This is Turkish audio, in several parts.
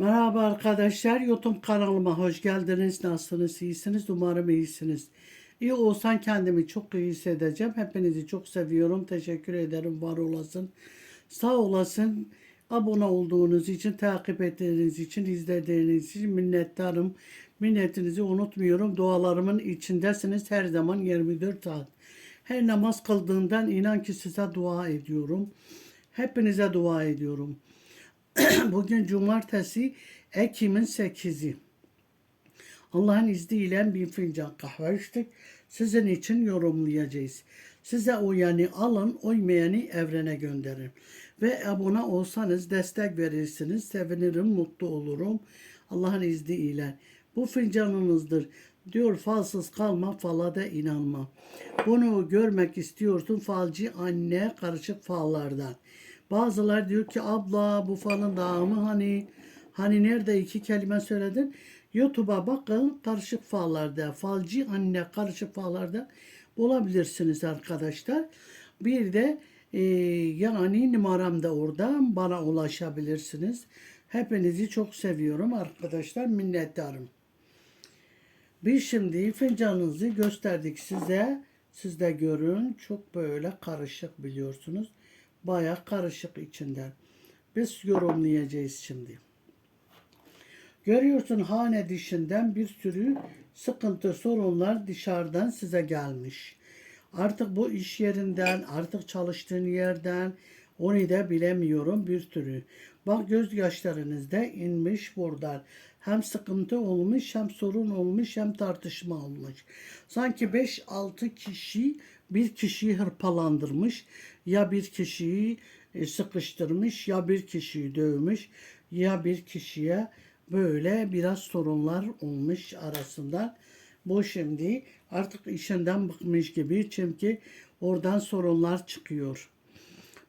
Merhaba arkadaşlar, YouTube kanalıma hoş geldiniz. Nasılsınız, iyisiniz? Umarım iyisiniz. İyi olsan kendimi çok iyi hissedeceğim. Hepinizi çok seviyorum. Teşekkür ederim, var olasın. Sağ olasın. Abone olduğunuz için, takip ettiğiniz için, izlediğiniz için minnettarım. Minnetinizi unutmuyorum. Dualarımın içindesiniz her zaman 24 saat. Her namaz kıldığımdan inan ki size dua ediyorum. Hepinize dua ediyorum. Bugün cumartesi Ekim'in 8'i. Allah'ın izniyle bir fincan kahve içtik. Sizin için yorumlayacağız. Size uyanı alın, uymayanı evrene gönderin. Ve abone olsanız destek verirsiniz. Sevinirim, mutlu olurum. Allah'ın izniyle. Bu fincanınızdır. Diyor falsız kalma, fala da inanma. Bunu görmek istiyorsun falcı anne karışık fallardan. Bazılar diyor ki abla bu falın dağımı hani hani nerede iki kelime söyledin? YouTube'a bakın karışık fallarda falcı anne karışık fallarda bulabilirsiniz arkadaşlar. Bir de e, yani numaram da orada bana ulaşabilirsiniz. Hepinizi çok seviyorum arkadaşlar minnettarım. Biz şimdi fincanınızı gösterdik size. Siz de görün. Çok böyle karışık biliyorsunuz. Baya karışık içinden. Biz yorumlayacağız şimdi. Görüyorsun hane dışından bir sürü sıkıntı, sorunlar dışarıdan size gelmiş. Artık bu iş yerinden, artık çalıştığın yerden onu da bilemiyorum bir sürü. Bak gözyaşlarınız da inmiş buradan. Hem sıkıntı olmuş, hem sorun olmuş, hem tartışma olmuş. Sanki 5-6 kişi bir kişiyi hırpalandırmış. Ya bir kişiyi e, sıkıştırmış, ya bir kişiyi dövmüş, ya bir kişiye böyle biraz sorunlar olmuş arasında. Bu şimdi artık işinden bıkmış gibi çünkü oradan sorunlar çıkıyor.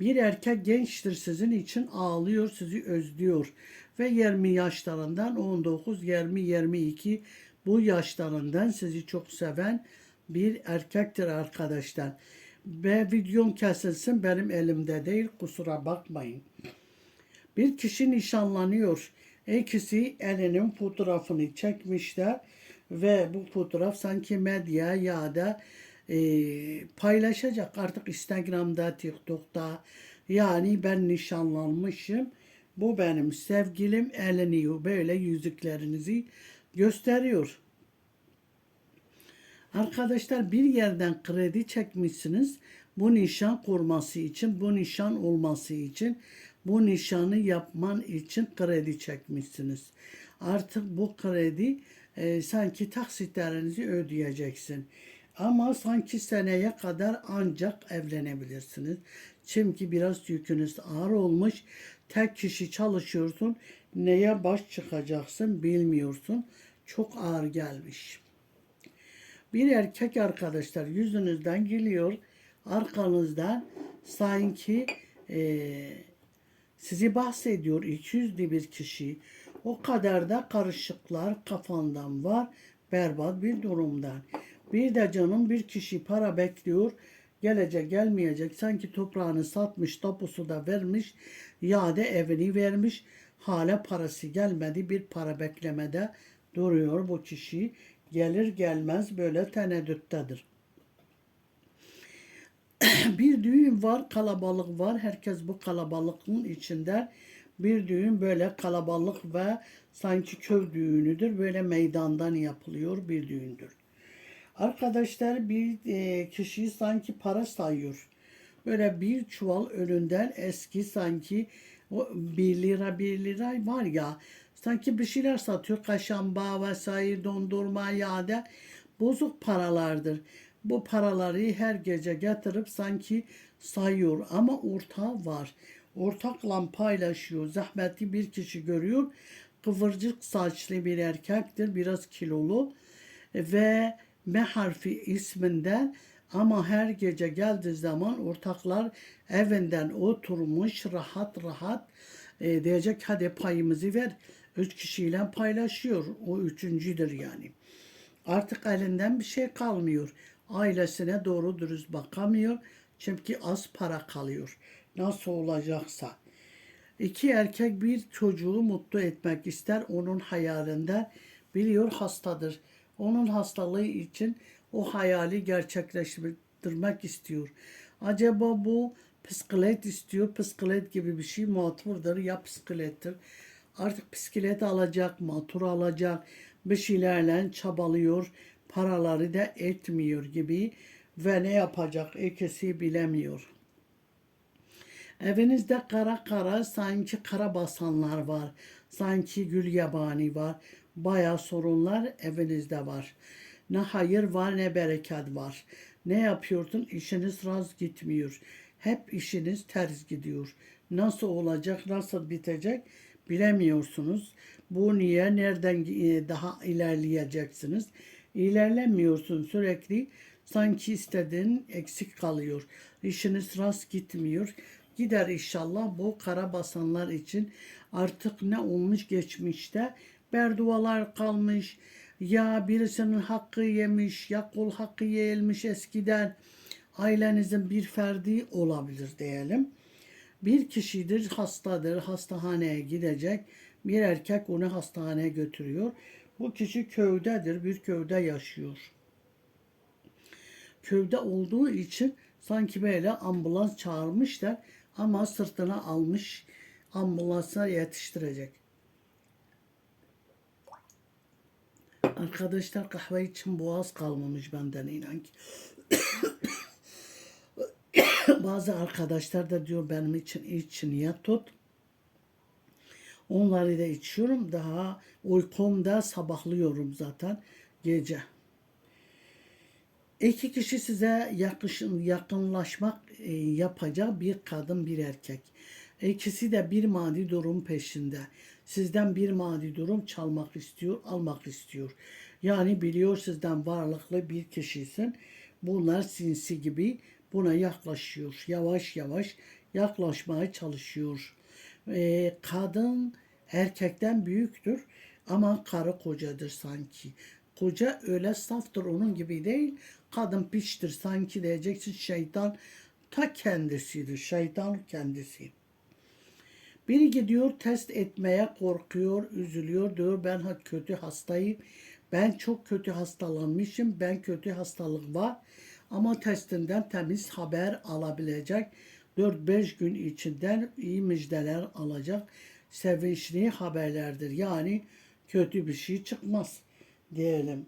Bir erkek gençtir sizin için ağlıyor, sizi özlüyor. Ve 20 yaşlarından 19, 20, 22 bu yaşlarından sizi çok seven bir erkektir arkadaşlar. Ve videom kesilsin benim elimde değil kusura bakmayın. Bir kişi nişanlanıyor. İkisi elinin fotoğrafını çekmişler ve bu fotoğraf sanki medya ya da e, paylaşacak artık Instagram'da, TikTok'ta. Yani ben nişanlanmışım. Bu benim sevgilim elini böyle yüzüklerinizi gösteriyor. Arkadaşlar bir yerden kredi çekmişsiniz. Bu nişan kurması için, bu nişan olması için, bu nişanı yapman için kredi çekmişsiniz. Artık bu kredi e, sanki taksitlerinizi ödeyeceksin. Ama sanki seneye kadar ancak evlenebilirsiniz. Çünkü biraz yükünüz ağır olmuş. Tek kişi çalışıyorsun. Neye baş çıkacaksın bilmiyorsun. Çok ağır gelmiş. Bir erkek arkadaşlar yüzünüzden geliyor. Arkanızdan sanki e, sizi bahsediyor. 200'lü bir kişi. O kadar da karışıklar kafandan var. Berbat bir durumdan. Bir de canım bir kişi para bekliyor. Gelecek gelmeyecek. Sanki toprağını satmış, tapusu da vermiş. Ya da evini vermiş. Hala parası gelmedi. Bir para beklemede duruyor bu kişi. Gelir gelmez böyle teneddüttedir. bir düğün var, kalabalık var. Herkes bu kalabalığın içinde bir düğün böyle kalabalık ve sanki köy düğünüdür. Böyle meydandan yapılıyor bir düğündür. Arkadaşlar bir e, kişi sanki para sayıyor. Böyle bir çuval önünden eski sanki o bir lira bir lira var ya sanki bir şeyler satıyor. Kaşamba vesaire dondurma ya da bozuk paralardır. Bu paraları her gece getirip sanki sayıyor ama ortağı var. Ortakla paylaşıyor. Zahmetli bir kişi görüyor. Kıvırcık saçlı bir erkektir. Biraz kilolu ve M harfi isminden ama her gece geldiği zaman ortaklar evinden oturmuş rahat rahat e, diyecek hadi payımızı ver. Üç kişiyle paylaşıyor. O üçüncüdür yani. Artık elinden bir şey kalmıyor. Ailesine doğru dürüst bakamıyor. Çünkü az para kalıyor. Nasıl olacaksa. İki erkek bir çocuğu mutlu etmek ister. Onun hayalinde biliyor hastadır. Onun hastalığı için o hayali gerçekleştirmek istiyor. Acaba bu bisiklet istiyor. Bisiklet gibi bir şey motordur ya bisiklettir. Artık bisiklet alacak, motor alacak, bir şeylerle çabalıyor. Paraları da etmiyor gibi ve ne yapacak ikisi bilemiyor. Evinizde kara kara sanki kara basanlar var. Sanki gül yabani var. Baya sorunlar evinizde var. Ne hayır var ne bereket var. Ne yapıyorsun? İşiniz raz gitmiyor. Hep işiniz ters gidiyor. Nasıl olacak, nasıl bitecek bilemiyorsunuz. Bu niye, nereden e, daha ilerleyeceksiniz? İlerlemiyorsun sürekli. Sanki istediğin eksik kalıyor. İşiniz rast gitmiyor. Gider inşallah bu kara basanlar için artık ne olmuş geçmişte berdualar kalmış ya birisinin hakkı yemiş ya kul hakkı yenilmiş eskiden ailenizin bir ferdi olabilir diyelim. Bir kişidir hastadır hastahaneye gidecek bir erkek onu hastaneye götürüyor. Bu kişi köydedir bir köyde yaşıyor köyde olduğu için sanki böyle ambulans çağırmışlar ama sırtına almış ambulansa yetiştirecek. Arkadaşlar kahve için boğaz kalmamış benden inan ki. Bazı arkadaşlar da diyor benim için iç niyet tut. Onları da içiyorum. Daha uykumda sabahlıyorum zaten gece. İki kişi size yakışın, yakınlaşmak e, yapacak bir kadın bir erkek. İkisi de bir maddi durum peşinde. Sizden bir maddi durum çalmak istiyor, almak istiyor. Yani biliyor sizden varlıklı bir kişisin. Bunlar sinsi gibi buna yaklaşıyor. Yavaş yavaş yaklaşmaya çalışıyor. E, kadın erkekten büyüktür ama karı kocadır sanki. Koca öyle saftır onun gibi değil. Kadın piçtir sanki diyeceksin şeytan ta kendisidir. Şeytan kendisi. Biri gidiyor test etmeye korkuyor, üzülüyor diyor ben kötü hastayım. Ben çok kötü hastalanmışım. Ben kötü hastalık var. Ama testinden temiz haber alabilecek. 4-5 gün içinden iyi müjdeler alacak. Sevinçli haberlerdir. Yani kötü bir şey çıkmaz diyelim.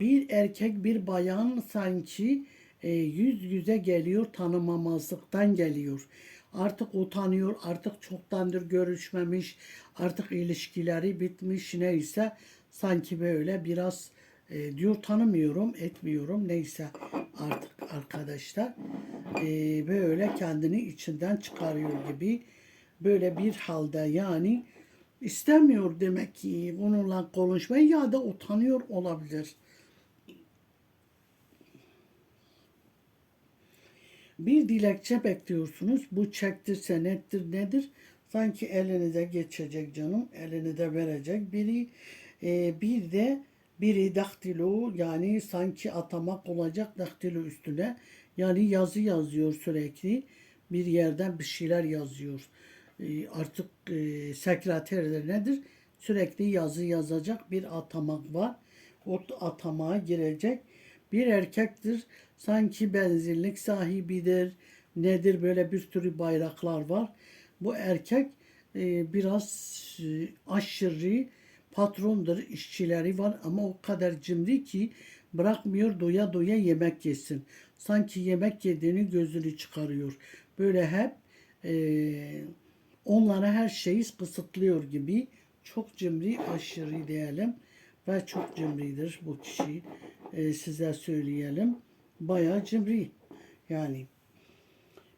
Bir erkek bir bayan sanki e, yüz yüze geliyor tanımamazlıktan geliyor. Artık utanıyor, artık çoktandır görüşmemiş, artık ilişkileri bitmiş neyse sanki böyle biraz e, diyor tanımıyorum, etmiyorum neyse artık arkadaşlar e, böyle kendini içinden çıkarıyor gibi böyle bir halde yani istemiyor demek ki bununla konuşmayı ya da utanıyor olabilir. Bir dilekçe bekliyorsunuz. Bu çektir, senettir, nedir? Sanki elinize geçecek canım. Elini de verecek. Biri e, bir de biri daktilo yani sanki atamak olacak daktilo üstüne. Yani yazı yazıyor sürekli. Bir yerden bir şeyler yazıyor. E, artık e, sekreterler nedir? Sürekli yazı yazacak bir atamak var. O atamağa girecek. Bir erkektir sanki benzinlik sahibidir. Nedir böyle bir sürü bayraklar var. Bu erkek e, biraz e, aşırı patrondur, işçileri var ama o kadar cimri ki bırakmıyor doya doya yemek yesin. Sanki yemek yediğini gözünü çıkarıyor. Böyle hep e, onlara her şeyi kısıtlıyor gibi. Çok cimri, aşırı diyelim ve çok cimridir bu kişi. E, size söyleyelim bayağı cimri. Yani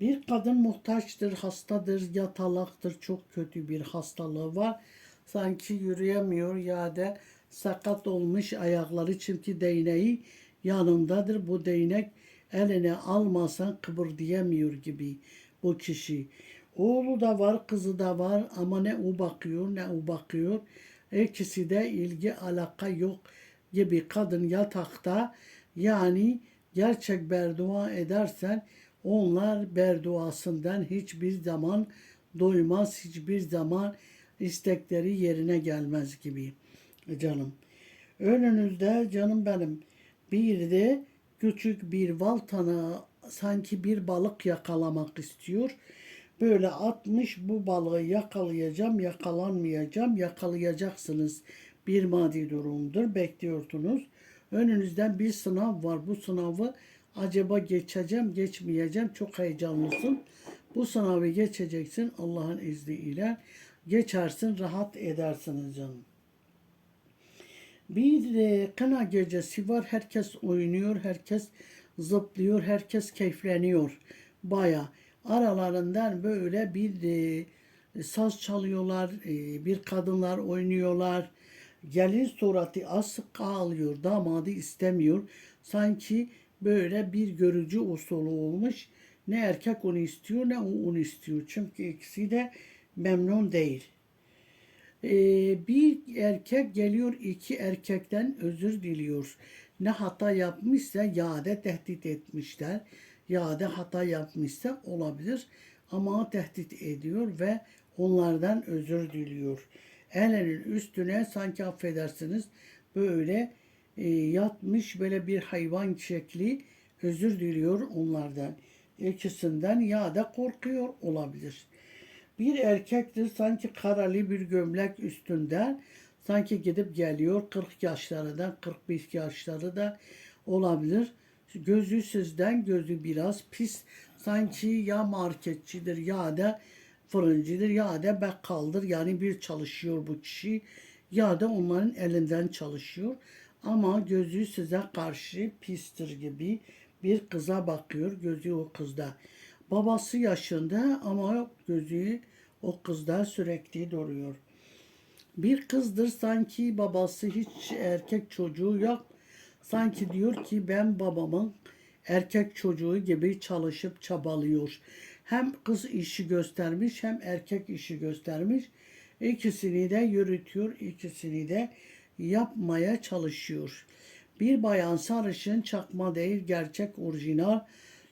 bir kadın muhtaçtır, hastadır, yatalaktır, çok kötü bir hastalığı var. Sanki yürüyemiyor ya da sakat olmuş ayakları çünkü değneği yanındadır. Bu değnek eline almasan kıpırdayamıyor gibi bu kişi. Oğlu da var, kızı da var ama ne o bakıyor ne o bakıyor. İkisi de ilgi alaka yok gibi kadın yatakta yani gerçek berdua edersen onlar berduasından hiçbir zaman doymaz hiçbir zaman istekleri yerine gelmez gibi canım. Önünüzde canım benim bir de küçük bir valtana sanki bir balık yakalamak istiyor. Böyle atmış bu balığı yakalayacağım, yakalanmayacağım, yakalayacaksınız. Bir maddi durumdur, bekliyorsunuz. Önünüzden bir sınav var. Bu sınavı acaba geçeceğim, geçmeyeceğim. Çok heyecanlısın. Bu sınavı geçeceksin Allah'ın izniyle. Geçersin, rahat edersiniz canım. Bir e, kına gecesi var. Herkes oynuyor, herkes zıplıyor, herkes keyifleniyor. Baya aralarından böyle bir e, saz çalıyorlar, e, bir kadınlar oynuyorlar. Gelin suratı asık ağlıyor, damadı istemiyor. Sanki böyle bir görücü usulü olmuş. Ne erkek onu istiyor ne o onu istiyor. Çünkü ikisi de memnun değil. Ee, bir erkek geliyor iki erkekten özür diliyor. Ne hata yapmışsa yade tehdit etmişler. Yade hata yapmışsa olabilir ama tehdit ediyor ve onlardan özür diliyor. Elinin üstüne sanki affedersiniz böyle e, yatmış böyle bir hayvan şekli özür diliyor onlardan. İkisinden ya da korkuyor olabilir. Bir erkektir sanki karalı bir gömlek üstünden sanki gidip geliyor 40 yaşlarında 41 yaşları da olabilir. Gözü sizden gözü biraz pis sanki ya marketçidir ya da fırıncıdır ya da bakkaldır yani bir çalışıyor bu kişi ya da onların elinden çalışıyor ama gözü size karşı pistir gibi bir kıza bakıyor gözü o kızda. Babası yaşında ama gözü o kızda sürekli duruyor. Bir kızdır sanki babası hiç erkek çocuğu yok. Sanki diyor ki ben babamın erkek çocuğu gibi çalışıp çabalıyor. Hem kız işi göstermiş hem erkek işi göstermiş. İkisini de yürütüyor, ikisini de yapmaya çalışıyor. Bir bayan sarışın çakma değil gerçek orijinal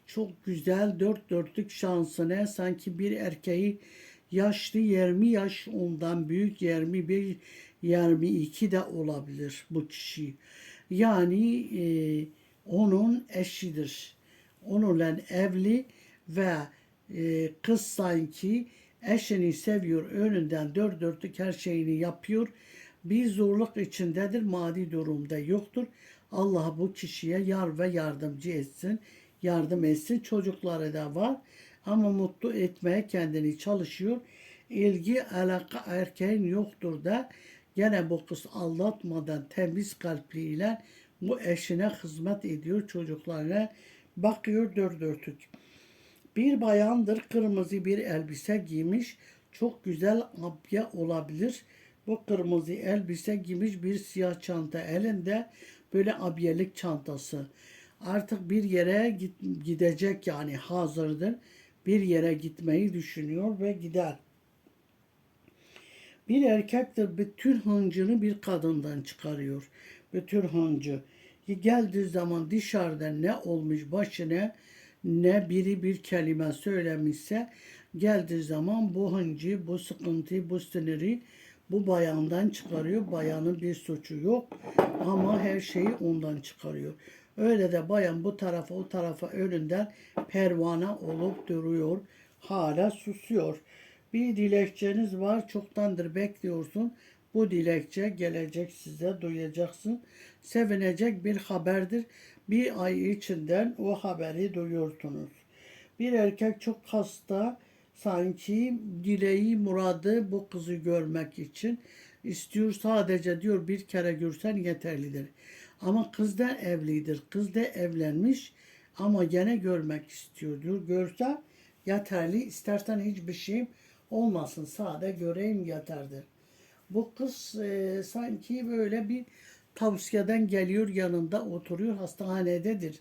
çok güzel dört dörtlük şansına sanki bir erkeği yaşlı 20 yaş ondan büyük 21 22 de olabilir bu kişi. Yani e, onun eşidir. Onunla evli ve e, kız sanki eşini seviyor. Önünden dört dörtlük her şeyini yapıyor. Bir zorluk içindedir. Maddi durumda yoktur. Allah bu kişiye yar ve yardımcı etsin. Yardım etsin. Çocukları da var. Ama mutlu etmeye kendini çalışıyor. İlgi alaka erkeğin yoktur da gene bu kız aldatmadan temiz kalpliyle bu eşine hizmet ediyor. Çocuklarına bakıyor dört dörtlük. Bir bayandır kırmızı bir elbise giymiş. Çok güzel abye olabilir. Bu kırmızı elbise giymiş bir siyah çanta elinde böyle abiyelik çantası. Artık bir yere git, gidecek yani hazırdır. Bir yere gitmeyi düşünüyor ve gider. Bir erkek de bütün hıncını bir kadından çıkarıyor. Bütün hıncı. Geldiği zaman dışarıda ne olmuş başına ne biri bir kelime söylemişse geldiği zaman bu hıncı, bu sıkıntı, bu siniri bu bayandan çıkarıyor. Bayanın bir suçu yok ama her şeyi ondan çıkarıyor. Öyle de bayan bu tarafa o tarafa önünden pervane olup duruyor. Hala susuyor. Bir dilekçeniz var çoktandır bekliyorsun. Bu dilekçe gelecek size duyacaksın. Sevinecek bir haberdir. Bir ay içinden o haberi duyuyorsunuz. Bir erkek çok hasta sanki dileği muradı bu kızı görmek için istiyor sadece diyor bir kere görsen yeterlidir. Ama kız da evlidir. Kız da evlenmiş ama gene görmek istiyor diyor. Görse yeterli. İstersen hiçbir şeyim olmasın. Sade göreyim yeterdir. Bu kız e, sanki böyle bir tavsiyeden geliyor yanında oturuyor hastanededir.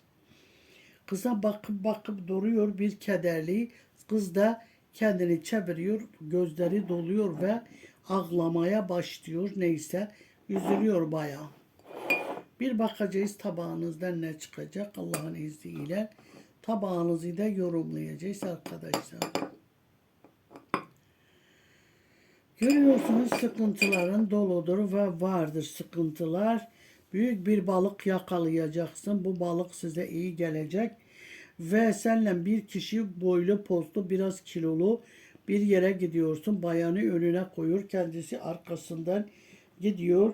Kıza bakıp bakıp duruyor bir kederli. Kız da kendini çeviriyor, gözleri doluyor ve ağlamaya başlıyor. Neyse üzülüyor bayağı. Bir bakacağız tabağınızdan ne çıkacak Allah'ın izniyle. Tabağınızı da yorumlayacağız arkadaşlar. Görüyorsunuz sıkıntıların doludur ve vardır sıkıntılar. Büyük bir balık yakalayacaksın. Bu balık size iyi gelecek. Ve senle bir kişi boylu postlu biraz kilolu bir yere gidiyorsun. Bayanı önüne koyuyor. Kendisi arkasından gidiyor.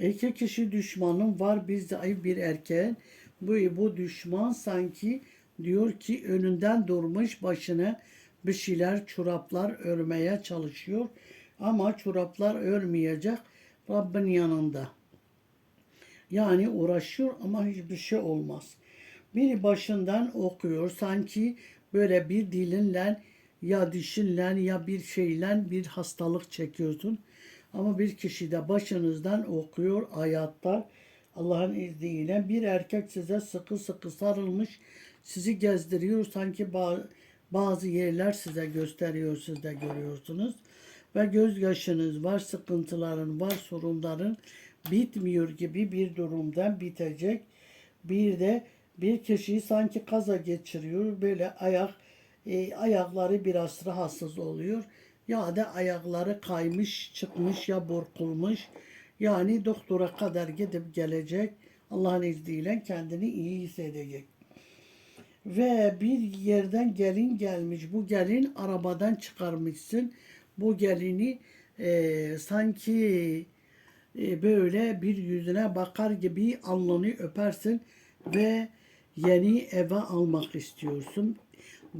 İki kişi düşmanın var. Bir zayıf bir erkeğin. Bu, bu düşman sanki diyor ki önünden durmuş başına bir şeyler çoraplar örmeye çalışıyor. Ama çoraplar örmeyecek. Rabbin yanında. Yani uğraşıyor ama hiçbir şey olmaz. Biri başından okuyor sanki böyle bir dilinle ya dişinle ya bir şeyle bir hastalık çekiyorsun. Ama bir kişi de başınızdan okuyor hayatta. Allah'ın izniyle bir erkek size sıkı sıkı sarılmış sizi gezdiriyor sanki ba- bazı yerler size gösteriyor siz de görüyorsunuz. Ve gözyaşınız var sıkıntıların var sorunların bitmiyor gibi bir durumdan bitecek. Bir de bir kişiyi sanki kaza geçiriyor böyle ayak e, ayakları biraz rahatsız oluyor ya da ayakları kaymış çıkmış ya burkulmuş yani doktora kadar gidip gelecek Allah'ın izniyle kendini iyi hissedecek. Ve bir yerden gelin gelmiş. Bu gelin arabadan çıkarmışsın. Bu gelini e, sanki e, böyle bir yüzüne bakar gibi alnını öpersin ve yeni eve almak istiyorsun.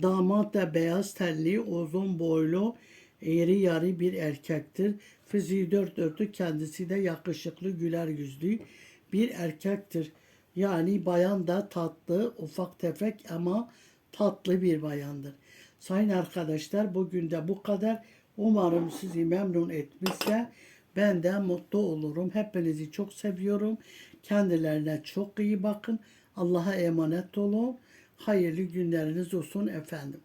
Damat da beyaz tenli, uzun boylu, eğri yarı bir erkektir. Fiziği dört dörtlük, kendisi de yakışıklı, güler yüzlü bir erkektir. Yani bayan da tatlı, ufak tefek ama tatlı bir bayandır. Sayın arkadaşlar bugün de bu kadar. Umarım sizi memnun etmişse ben de mutlu olurum. Hepinizi çok seviyorum. Kendilerine çok iyi bakın. Allah'a emanet olun. Hayırlı günleriniz olsun efendim.